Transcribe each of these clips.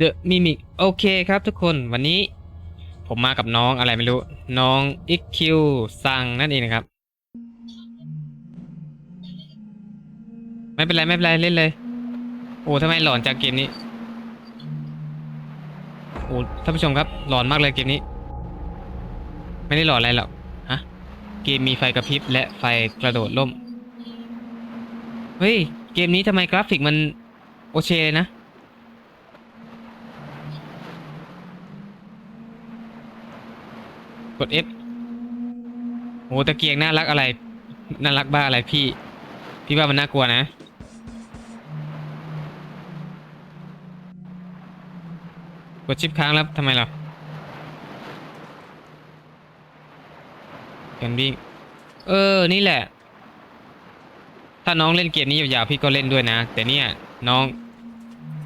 The Mimic โอเคครับทุกคนวันนี้ผมมากับน้องอะไรไม่รู้ น้อง XQ สั่งนั่นเองนะครับ ไม่เป็นไร ไม่เป็นไร เล่นเลย โอ้ทำไมหลอนจากเกมนี้ โอ้ท่านผู้ชมครับ หลอนมากเลยเกมนี้ ไม่ได้หลอนอะไรหรอกฮะเกมมีไฟกระพริบและไฟกระโดดล่ม เฮ้ย เกมนี้ทำไมกราฟิกมันโอเคเลยนะ ด F โอ้ตะเกียงน่ารักอะไร น่ารักบ้าอะไรพี่ พี่ว่ามันน่ากลัวนะ กดชิปค้างแล้วทำไมเหรอกันวิ่งเออ นี่แหละ ถ้าน้องเล่นเกมนี้ยาวๆพี่ก็เล่นด้วยนะ แต่เนี่ย น้อง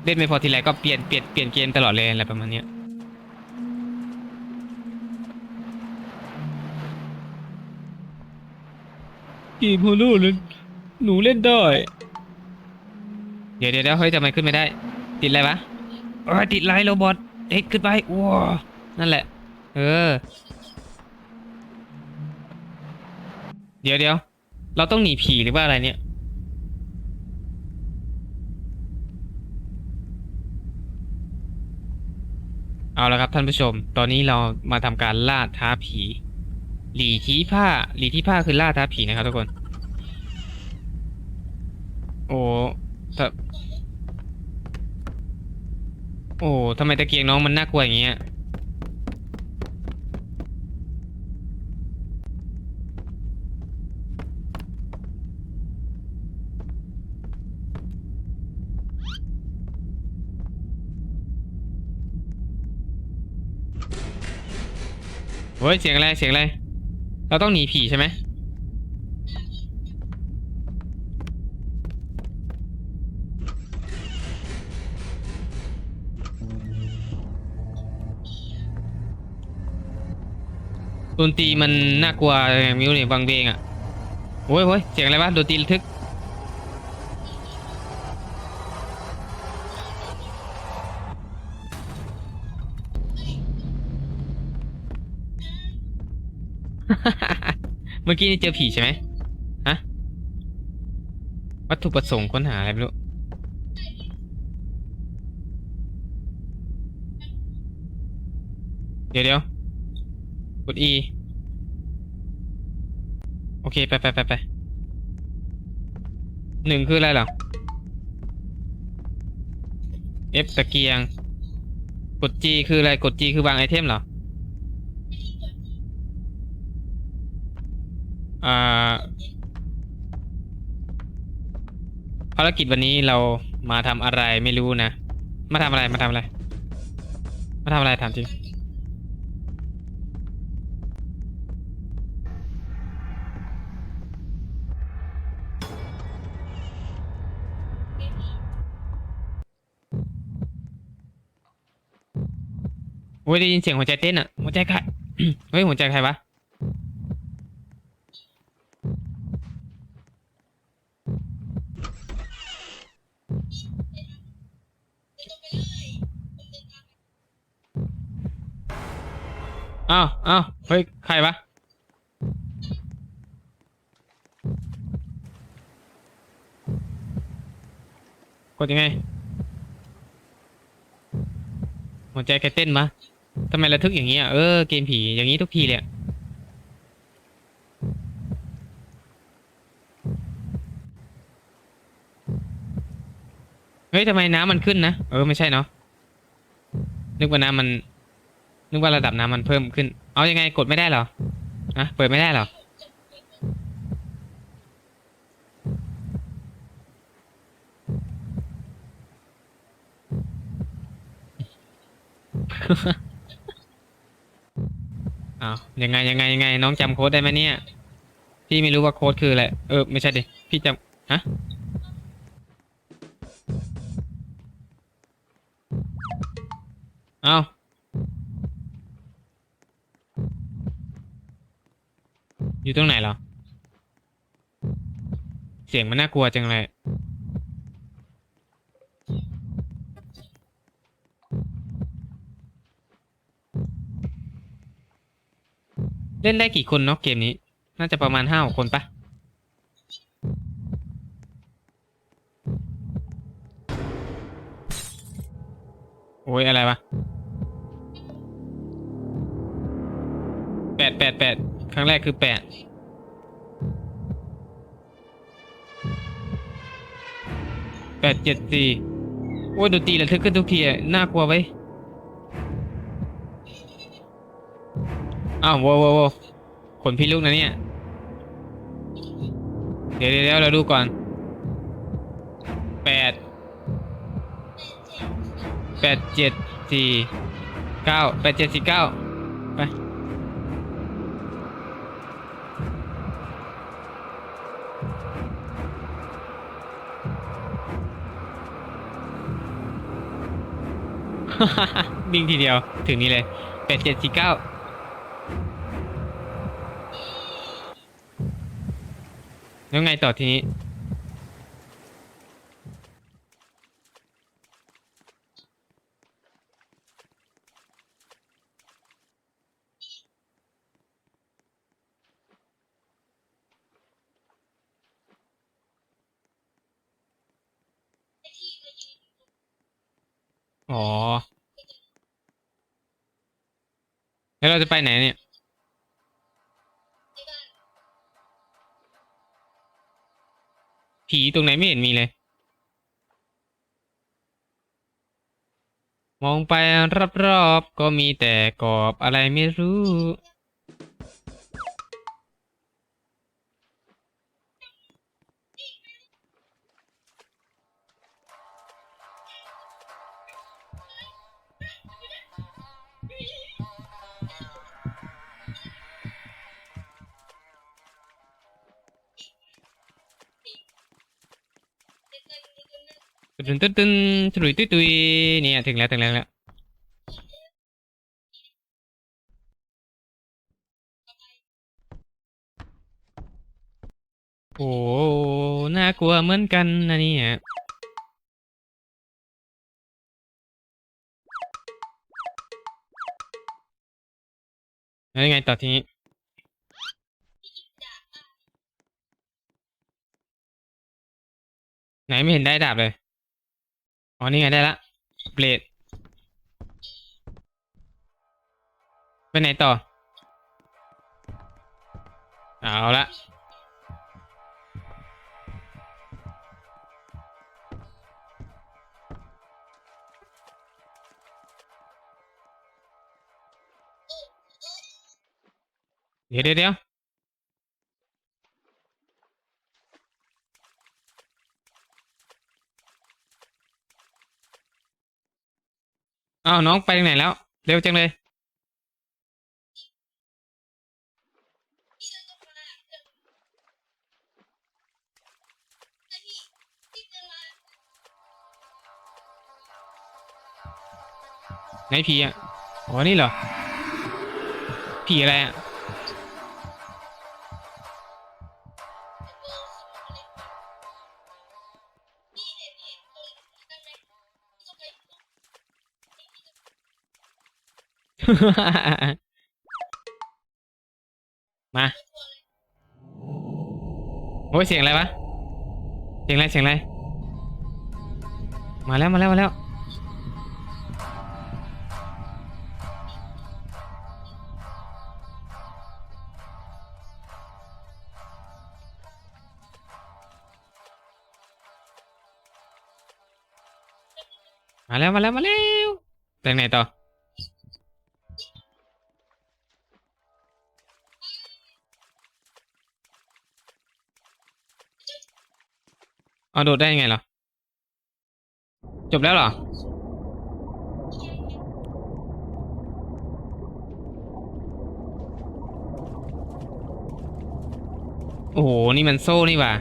เล่นไม่พอทีไรก็เปลี่ยนเปลี่ยนเปลี่ยนเกมตลอดเลยอะไรประมาณเนี้ย กมฮูลูเลยหนูเล่นได้ เดี๋ยวเดี๋ยวเดี๋ยวเฮ้ยทำไมขึ้นไม่ได้ ติดอะไรวะเออติดไลน์โรบอทเฮ้ยขึ้นไปว้านั่นแหละ เออ เดี๋ยวเดี๋ยวเราต้องหนีผีหรือว่าอะไรเนี่ย เอาละครับท่านผู้ชม ตอนนี้เรามาทำการล่าท้าผี หลีที่ผ้าหลีที่ผ้าคือล่าท้าผีนะครับทุกคน โอ้ถ้าโอ้ทำไมตะเกียงน้องมันน่ากลัวอย่างเงี้ยเฮ้ยเสียงอะไรเสียงอะไร เราต้องหนีผีใช่ไหมดนตรีมันน่ากลัวอย่างมิวเนี่ยวังเบงอะโอ้ยโอ้ยเสียงอะไรวะดนตรีทึก เมื่อกี้นี่เจอผีใช่ไหมฮะ วัตถุประสงค์ค้นหาอะไรไม่รู้ เดี๋ยวเดี๋ยวกด E โอเค ไปไปไปไปหนึ่งคืออะไรเหรอ F ตะเกียง กด G คืออะไร กด G คือวางไอเทมเหรอ อ่า ภารกิจวันนี้เรามาทำอะไรไม่รู้นะ มาทำอะไรมาทำอะไร มาทำอะไรถามจริง โอ้ยได้ยินเสียงหัวใจเต้นอะ หัวใจใคร เฮ้ย หัวใจใครวะาวอ้าวเฮ้ย ใครวะ กดยังไง หัวใจใครเต้นมาทำไมระทึกอย่างนี้อะ เออ เกมผีอย่างนี้ทุกทีเลยเฮ้ยทำไมน้ำมันขึ้นนะ เออ ไม่ใช่เนาะ นึกว่าน้ำมัน นึกว่าระดับน้ำมันเพิ่มขึ้น เอายังไงกดไม่ได้เหรออะเปิดไม่ได้เหรอ อ้าวยังไงยังไงยังไง น้องจำโค้ดได้ไหมเนี่ย พี่ไม่รู้ว่าโค้ดคืออะไร เออ ไม่ใช่ดิ พี่จำฮะ อยู่ตรงไหนเหรอ เสียงมันน่ากลัวจังเลยเล่นได้กี่คนเนาะเกมนี้ น่าจะประมาณห้าคนปะโอ้ยอะไรวะแปดแปดแปด ครั้งแรกคือแปดแปดเจ็ดสี่โอ้ยดนตรีระทึกขึ้นทุกทีอะน่ากลัวไว้อ้าวโว้วโว้ขนพี่ลูกนะเนี่ย เดี๋ยวเดี๋ยวเราดูก่อนแปดแปดเจ็ดสี่เก้าแปดเจ็ดสี่เก้าไป วิ่งทีเดียวถึงนี้เลยแปดเจ็ดสี่เก้าแล้วไงต่อทีนี้ อ๋อ แล้วเราจะไปไหนเนี่ย ผีตรงไหนไม่เห็นมีเลย มองไปรอบๆก็มีแต่กรอบอะไรไม่รู้ ตึ้นตึ้นตึ้นตุยตุยตุยเนี่ยถึงแล้วถึงแล้วถึงแล้วโอ้ น่ากลัวเหมือนกันนะนี่ยแล้วยังไงต่อทีนี้ไหนไม่เห็นได้ดาบเลย อ๋อนี่ไงได้ละเบลดไปไหนต่อ เอาละเดี๋ยวเดี๋ยวเดี๋ยว อ้าวน้องไปทางไหนแล้ว เร็วจังเลย ไหนผีอะ อ๋อ นี่เหรอ ผีอะไรอะ มา โอ้ยเสียงอะไรวะ เสียงอะไรเสียงอะไร มาแล้วมาแล้วมาแล้วมาแล้วมาแล้วมาแล้วไปไหนต่อ เอาโดดได้ยังไงเหรอจบแล้วเหรอ โอ้โห นี่มันโซ่นี่ว่า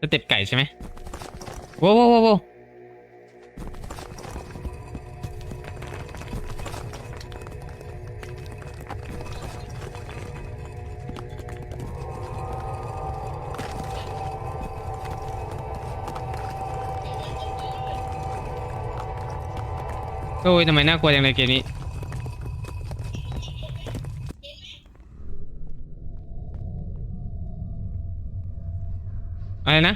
สเต็ปไก่ใช่ไหมโว้วโว้วโว้ อ้ยทำไมน่ากลัวจังเลยเกมนี้อะไรนะ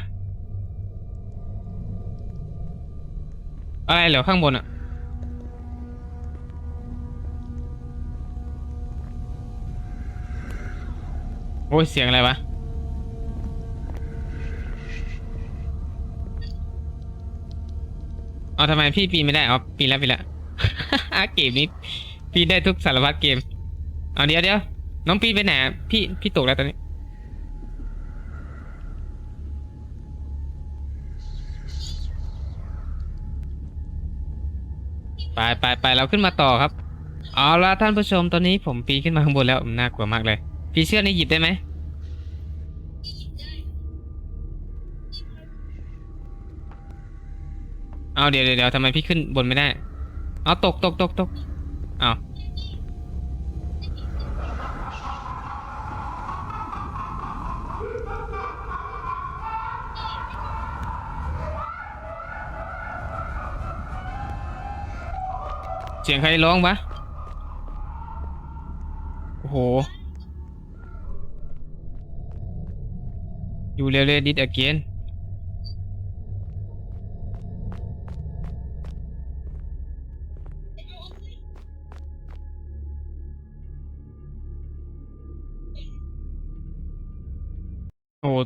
อะไรเหรอข้างบนอะโอ้ย เสียงอะไรวะ เอาทำไมพี่ปีนไม่ได้เอาปีนแล้วปีนแล้ว เกมนี้ปีนได้ทุกสารพัดเกม เอาเดี๋ยวเดี๋ยวน้องปีนไปไหนพี่พี่ตกแล้วตอนนี้ ไปไปไปเราขึ้นมาต่อครับ เอาละท่านผู้ชมตอนนี้ผมปีนขึ้นมาข้างบนแล้วน่ากลัวมากเลย พี่เชื่อนี่หยิบได้ไหมเอาเดี๋ยวเดี๋ยวทำไมพี่ขึ้นบนไม่ได้ เอาตกตกตกตกเอาเสียงใครร้องปะโอ้โห อยู่เร็วๆดิด again โอ้โ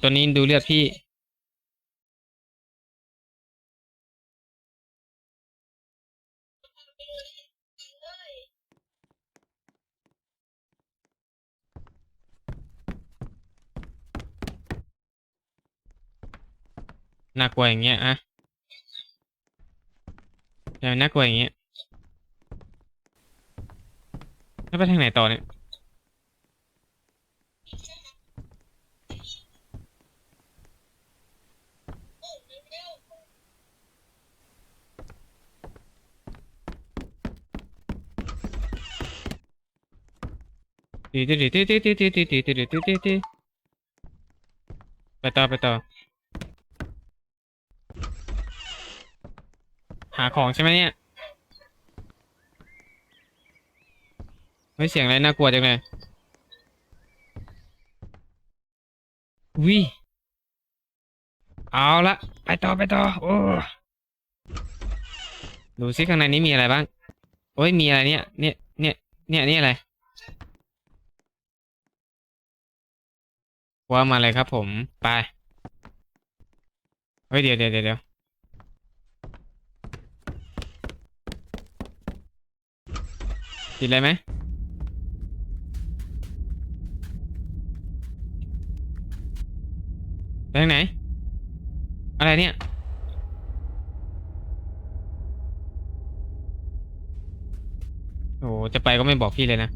ตอนนี้ดูเลือดพี่ น่ากลัวอย่างเงี้ยอะทำไมน่ากลัวอย่างเงี้ยแล้วไปทางไหนต่อเนี่ย ตีตีตีตีตีตีตีตีตีตีตีตีตีไปต่อไปต่อ หาของใช่ไหมเนี่ยไม่เสียงอะไรน่ากลัวจังเลยวิเอาละไปต่อไปต่อโอ้ดูซิข้างในนี้มีอะไรบ้างโอ้ยมีอะไรเนี่ยเนี่ยเนี่ยเนี่ยนี่อะไร ว่ามาเลยครับผม ไป เฮ้ยเดี๋ยวเดี๋ยวเดี๋ยวดี๋ยวติดอะไรไหมไปทางไหน อะไรเนี่ย โอ้จะไปก็ไม่บอกพี่เลยนะ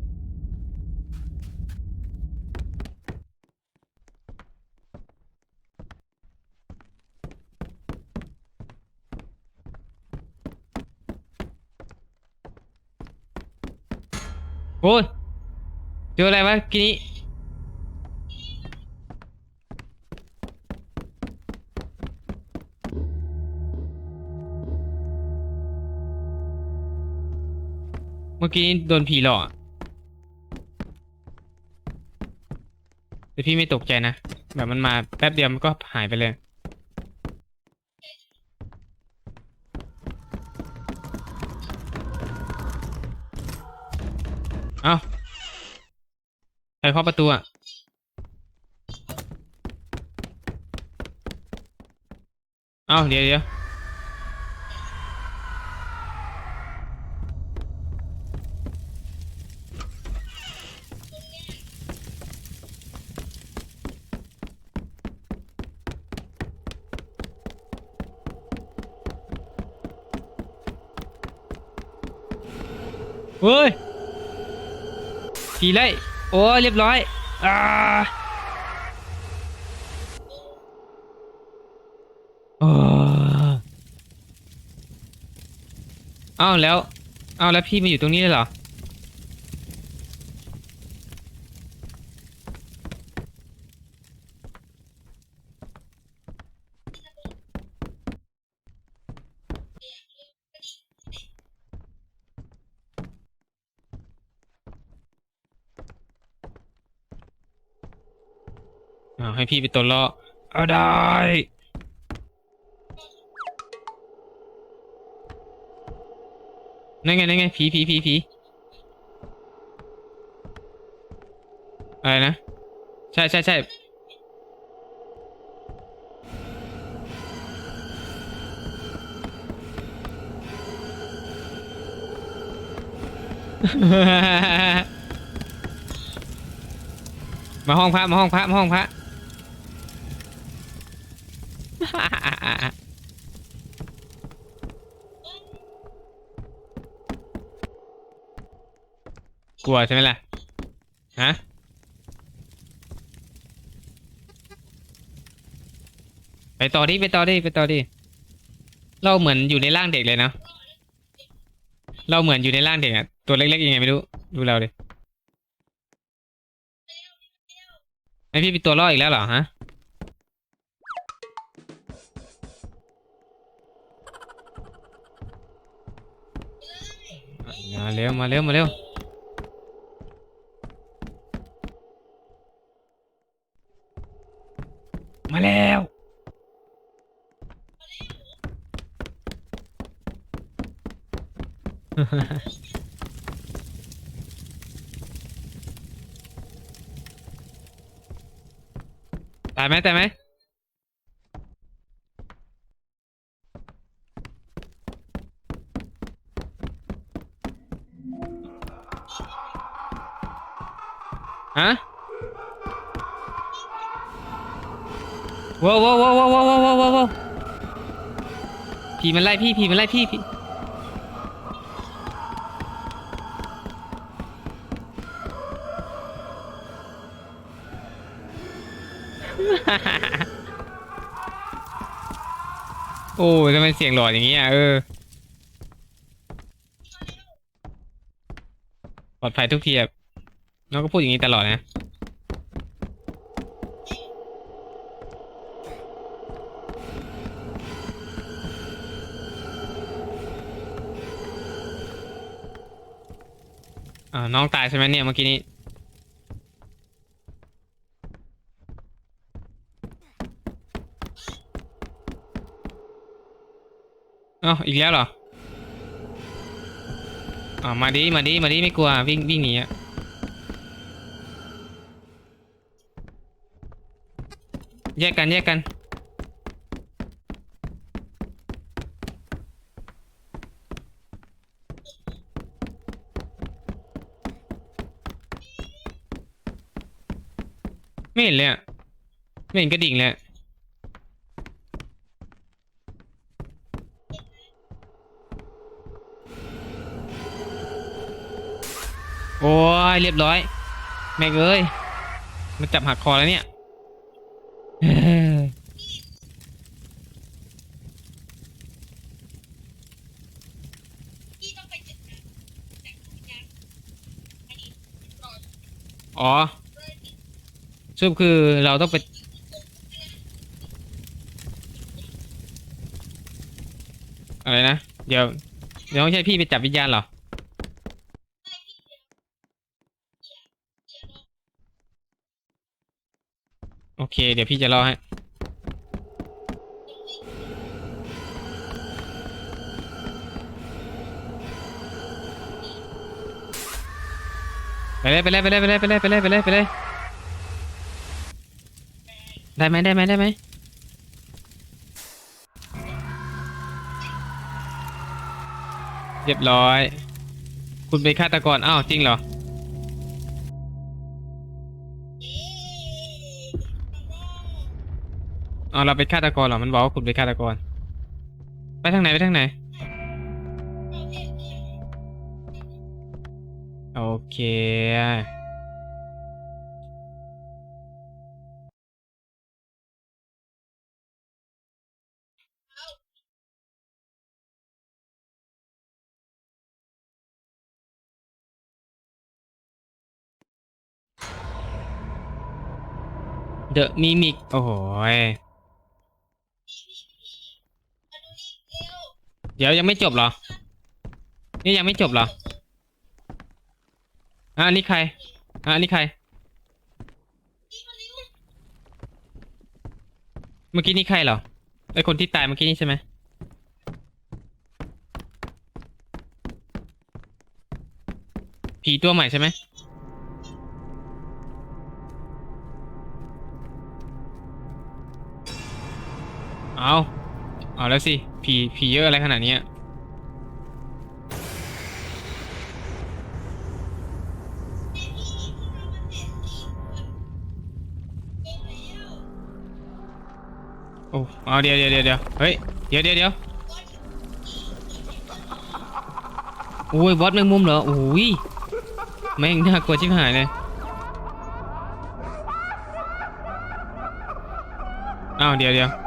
เจออะไรวะกีนี้เมื่อกี้โดนผีหลอกแต่พี่ไม่ตกใจนะ แบบมันมาแป๊บเดียวมันก็หายไปเลย เคาะประตูอะเอ้าเดี๋ยวเดี๋ยวเฮ้ยผีไล่ โอ้เรียบร้อยอ่าอ้าวแล้วอ้าวแล้วพี่มาอยู่ตรงนี้เลยเหรอ พี่ไปตัวล่อเอาได้ นั่นไงนั่นไงผีผีผีผีอะไรนะ ใช่ใช่ใช่มาห้องพระมาห้องพระมาห้องพระ กลัวใช่ไหมล่ะ ฮะ ไปต่อดิ ไปต่อดิ ไปต่อดิ เราเหมือนอยู่ในร่างเด็กเลยเนาะ เราเหมือนอยู่ในร่างเด็กอะตัวเล็กๆยังไงไม่รู้ ดูเราดิไอพี่เป็นตัวล่ออีกแล้วเหรอฮะ มาเร็วมาเร็วมาเร็วมาแล้วตายไหมตายไหม ว้าวว้าวว้าวว้าวว้าวว้าวว้าวผีมันไล่พี่ผีมันไล่พี่พี่โอ้ทำไมเสียงหลอดอย่างนี้อะเออปลอดภัยทุกทีแบบน้องก็พูดอย่างนี้ตลอดนะาวน้องตายใช่ไหมเนี่ยเมื่อกี้นี้ เอ้าอีกแล้วเหรออ่ามาดิ มาดิ มาดิ ไม่กลัว วิ่ง วิ่งหนีอะแยกกัน แยกกัน ไม่เห็นเลยอะไม่เห็นกระดิ่งเลยโอ้ยเรียบร้อย แม่งเอ้ย มันจับหักคอแล้วเนี่ย เอ้ยอ๋อส รุปคือเราต้องไปอะไรนะ เดี๋ยวเดี๋ยวไม่ใช่พี่ไปจับวิญญาณเหรอ โอเค เดี๋ยวพี่จะรอให้ไปเลยไปเลยไปเลยไปเลยไปเลยไปเลยไปเลย ได้ไหมได้ไหมได้ไหมเรียบร้อย คุณเป็นฆาตกรอ้าวจริงเหรอ อ๋อเราเป็นฆาตกรเหรอ มันบอกว่าคุณเป็นฆาตกร ไปทางไหนไปทางไหน โอเค เดอะมิมิกโอ้โหยเดี๋ยวยังไม่จบเหรอ นี่ยังไม่จบเหรออะนนี้ใครอะนนี้ใคร เมื่อกี้นี่ใครเหรอ ไอคนที่ตายเมื่อกี้นี่ใช่ไหมผีตัวใหม่ใช่ไหม แล้วสิ ผีผีเยอะอะไรขนาดนี้โอ้เอาเดี๋ยวเดี๋ยวเดี๋ยวเดี๋ยวเฮ้ย เดี๋ยวเดี๋ยวเดี๋ยวโอ้ยบอสแมงมุมเหรอโอ้ยแม่งน่ากลัวชิบหายเลยอ้าวเดี๋ยวเดี๋ยว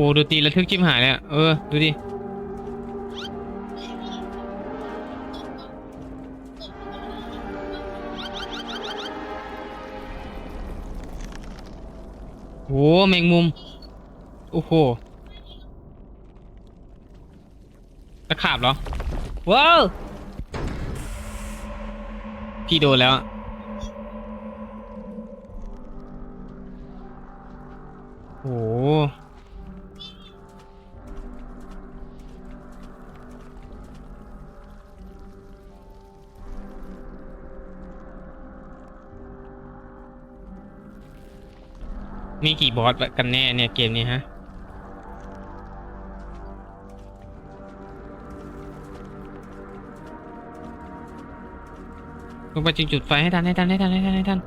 อ้ดูตีระทึกชิบหายเลยอะเออ ดูดิโหแมงมุม โอ้โหตะขาบเหรอ ว้าว พี่โดนแล้วโอะโห มีกี่บอสกันแน่เนี่ยเกมนี้ฮะลงไปจึงจุดไฟให้ทันให้ทันให้ทันให้ทันให้ทัน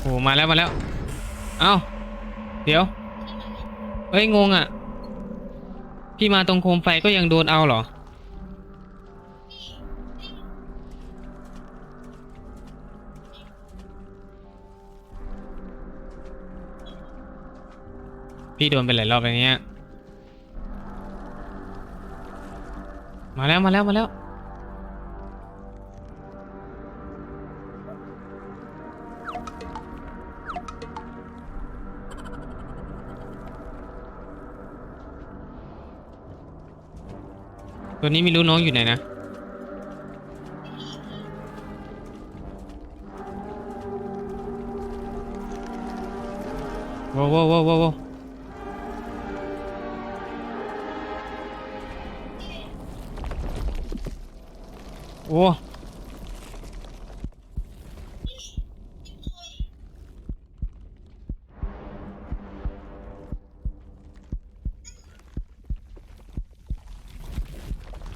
โอ้มาแล้วมาแล้ว เอ้า เดี๋ยวเอ้ยงงอะ พี่มาตรงโคมไฟก็ยังโดนเอาเหรอ พี่โดนไปหลายรอบอย่างเงี้ย มาแล้วมาแล้วมาแล้ว ตัวนี้ไม่รู้น้องอยู่ไหนนะว้าวว้าวว้าว ว้าว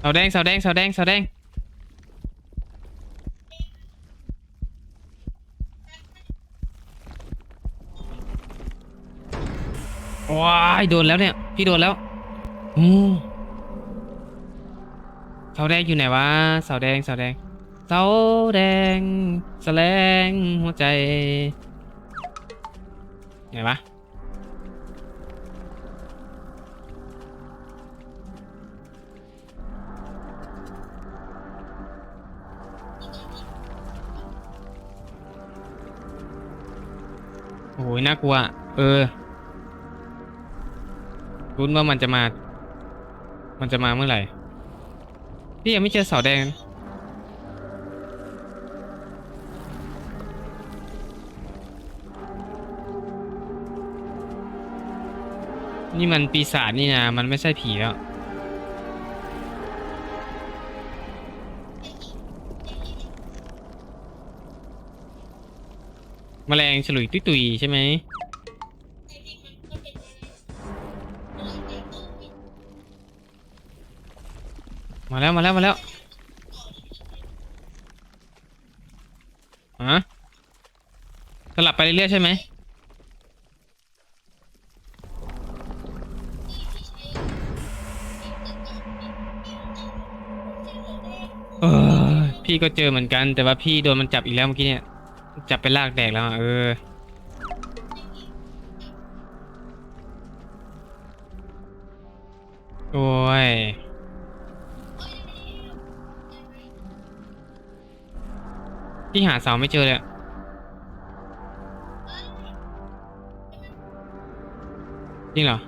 โอ้เสาแดงเสาแดงเสาแดงเสาแดงว้ายโดนแล้วเนี่ย พี่โดนแล้วอืม เสาแดงอยู่ไหนวะเสาแดงเสาแดงเสาแดงแสลงหัวใจไหนวะโอ้ยน่ากลัว เออรุ้นว่ามันจะมา มันจะมาเมื่อไหร่ พี่ยังไม่เจอเสาแดง นี่มันปีศาจนี่นะ มันไม่ใช่ผีแล้ว แมลงฉลุยตุยตุยๆใช่ไหม มาแล้วมาแล้วมาแล้วฮะสลับไปเรื่อยๆใช่ไหมเออพี่ก็เจอเหมือนกัน แต่ว่าพี่โดนมันจับอีกแล้วเมื่อกี้เนี่ย จับไปลากแดกแล้ว เออ พี่หาเสาไม่เจอเลยจริงเหรอ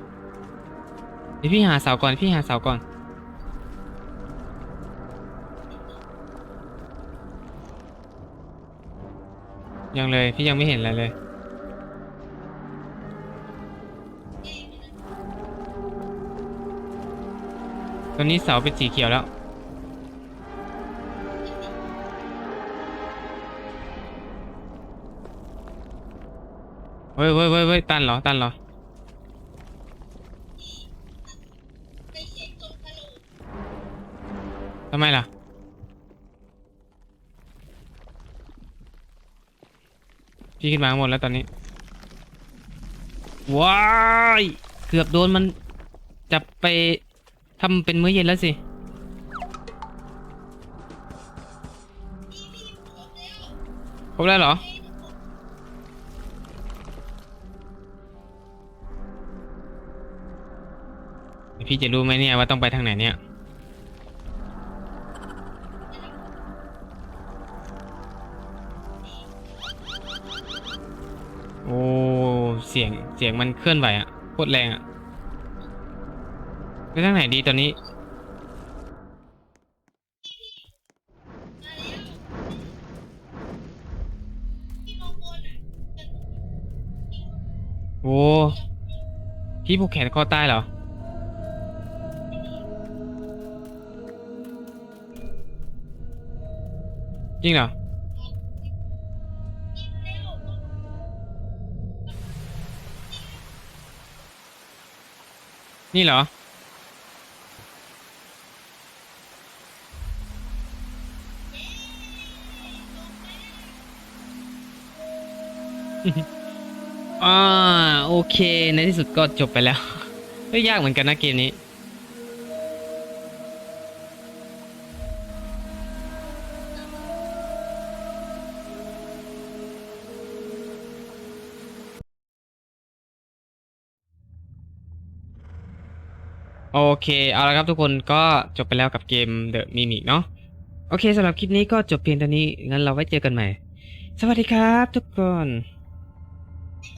เดี๋ยวพี่หาเสาก่อน พี่หาเสาก่อน ยังเลย พี่ยังไม่เห็นอะไรเลยตอนนี้เสาเป็นสีเขียวแล้ว เว้ยเว้ยเว้ยเว้ยตันเหรอ ตันเหรอ ทำไมล่ะ พี่ขึ้นมาข้างบนแล้วตอนนี้ ว้าย เกือบโดนมัน จับไปทำเป็นมื้อเย็นแล้วสิครบแล้วเหรอ พี่จะรู้ไหมเนี่ยว่าต้องไปทางไหนเนี่ย โอ้เสียงเสียงมันเคลื่อนไหวอะโคตรแรงอะไปทางไหนดีตอนนี้ โอ้พี่ผูกแขนคอตายเหรอ จริงเหรอนี่เหรอ อ่า โอเค ในที่สุดก็จบไปแล้ว ไม่ยากเหมือนกันนะเกมนี้ โอเค เอาละครับทุกคนก็จบไปแล้วกับเกม The Mimic เนาะโอเคสำหรับคลิปนี้ก็จบเพียงเท่านี้งั้นเราไว้เจอกันใหม่ สวัสดีครับทุกคน